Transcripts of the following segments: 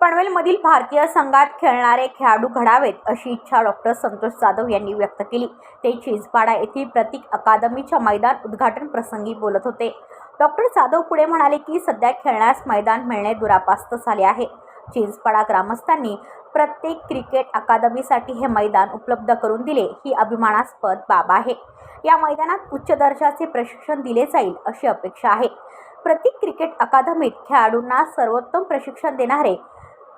पनवेलमधील भारतीय संघात खेळणारे खेळाडू घडावेत अशी इच्छा डॉक्टर संतोष जाधव यांनी व्यक्त केली. ते चिंचपाडा येथील प्रतीक अकादमीच्या मैदान उद्घाटन प्रसंगी बोलत होते. डॉक्टर जाधव पुढे म्हणाले की सध्या खेळण्यास मैदान मिळणे दुरापास्त झाले आहे. चिंचपाडा ग्रामस्थांनी प्रत्येक क्रिकेट अकादमीसाठी हे मैदान उपलब्ध करून दिले ही अभिमानास्पद बाब आहे. या मैदानात उच्च दर्जाचे प्रशिक्षण दिले जाईल अशी अपेक्षा आहे. प्रत्येक क्रिकेट अकादमीत खेळाडूंना सर्वोत्तम प्रशिक्षण देणारे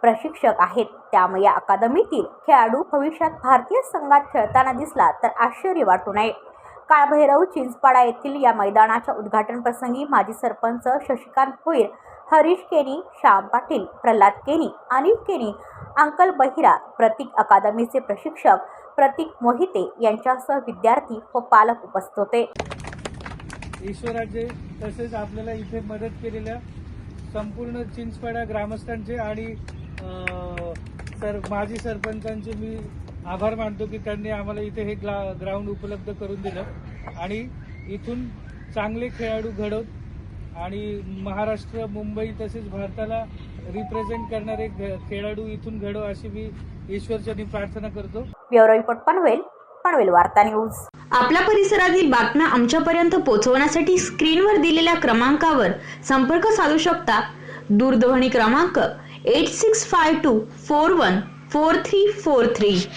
प्रशिक्षक आहेत. त्यामुळे या अकादमीतील खेळाडू भविष्यात भारतीय संघात खेळताना दिसला तर आश्चर्य वाटू नये. काळभैरव चिंचपाडा येथील या मैदानाच्या उद्घाटनप्रसंगी माजी सरपंच शशिकांत भोईर हरीश केनी श्याम पाटील प्रल्हाद केनी अनिल केनी अंकल बहिरा प्रतीक अकादमीचे प्रशिक्षक प्रतीक मोहिते यांच्यासह विद्यार्थी व पालक उपस्थित होते. ईश्वराचे तसेच आपल्याला इथे मदत केलेल्या संपूर्ण चिंचपाडा ग्रामस्थांचे आणि सर माजी सरपंचांचे मी आभार मानतो की त्यांनी आम्हाला इथे हे ग्राउंड उपलब्ध करून दिलं. आणि इथून चांगले खेळाडू घडवत आणि महाराष्ट्र मुंबई तसेच भारताला रिप्रेझेंट करणारे खेळाडू इथून घडव अशी मी ईश्वरचरणी प्रार्थना करतो. ब्युरो रिपोर्ट पनवेल पनवेल वार्ता न्यूज. आपल्या परिसरातील बातम्या आमच्यापर्यंत पोहोचवण्यासाठी स्क्रीनवर दिलेल्या क्रमांकावर संपर्क साधू शकता. दूरध्वनी क्रमांक 8652 414343.